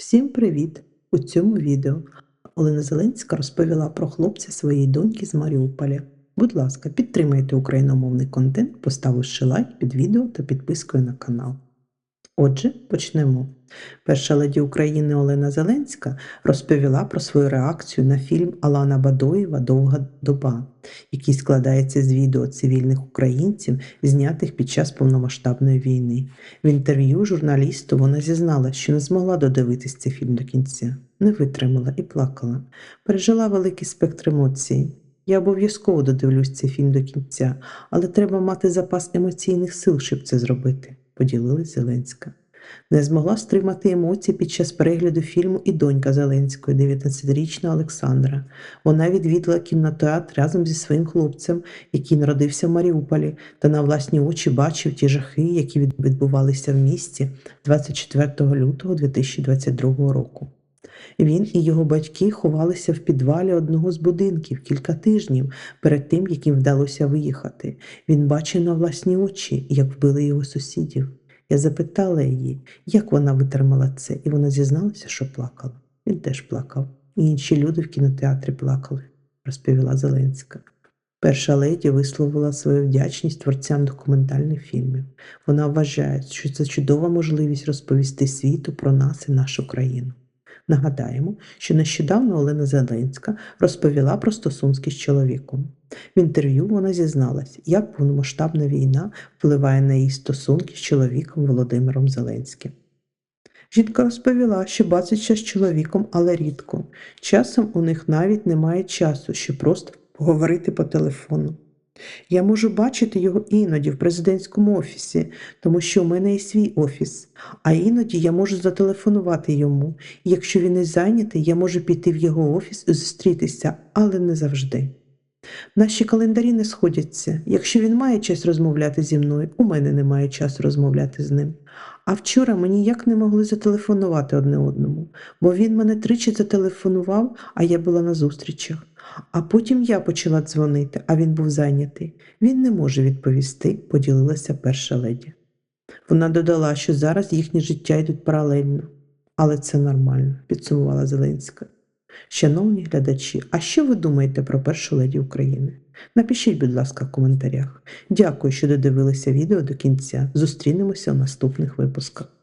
Всім привіт! У цьому відео Олена Зеленська розповіла про хлопця своєї доньки з Маріуполя. Будь ласка, підтримайте україномовний контент, поставивши лайк під відео та підпискою на канал. Отже, почнемо. Перша леді України Олена Зеленська розповіла про свою реакцію на фільм Алана Бадоєва Довга доба, який складається з відео цивільних українців, знятих під час повномасштабної війни. В інтерв'ю журналісту вона зізналась, що не змогла додивитись цей фільм до кінця, не витримала і плакала. Пережила великий спектр емоцій. Я обов'язково додивлюсь цей фільм до кінця, але треба мати запас емоційних сил, щоб це зробити, поділилась Зеленська. Не змогла стримати емоції під час перегляду фільму і донька Зеленської, 19-річна Олександра. Вона відвідала кінотеатр разом зі своїм хлопцем, який народився в Маріуполі, та на власні очі бачив ті жахи, які відбувалися в місті 24 лютого 2022 року. Він і його батьки ховалися в підвалі одного з будинків кілька тижнів перед тим, як їм вдалося виїхати. Він бачив на власні очі, як вбили його сусідів. Я запитала її, як вона витримала це, і вона зізналася, що плакала. Він теж плакав. І інші люди в кінотеатрі плакали, розповіла Зеленська. Перша леді висловила свою вдячність творцям документальних фільмів. Вона вважає, що це чудова можливість розповісти світу про нас і нашу країну. Нагадаємо, що нещодавно Олена Зеленська розповіла про стосунки з чоловіком. В інтерв'ю вона зізналась, як повномасштабна війна впливає на її стосунки з чоловіком Володимиром Зеленським. Жінка розповіла, що бачиться з чоловіком, але рідко. Часом у них навіть немає часу, щоб просто поговорити по телефону. Я можу бачити його іноді в президентському офісі, тому що у мене є свій офіс, а іноді я можу зателефонувати йому. Якщо він не зайнятий, я можу піти в його офіс і зустрітися, але не завжди. Наші календарі не сходяться. Якщо він має час розмовляти зі мною, у мене немає часу розмовляти з ним. А вчора ми ніяк не могли зателефонувати одне одному, бо він мене тричі зателефонував, а я була на зустрічах. А потім я почала дзвонити, а він був зайнятий. Він не може відповісти, поділилася перша леді. Вона додала, що зараз їхні життя йдуть паралельно, але це нормально, підсумувала Зеленська. Шановні глядачі, а що ви думаєте про першу леді України? Напишіть, будь ласка, в коментарях. Дякую, що додивилися відео до кінця. Зустрінемося в наступних випусках.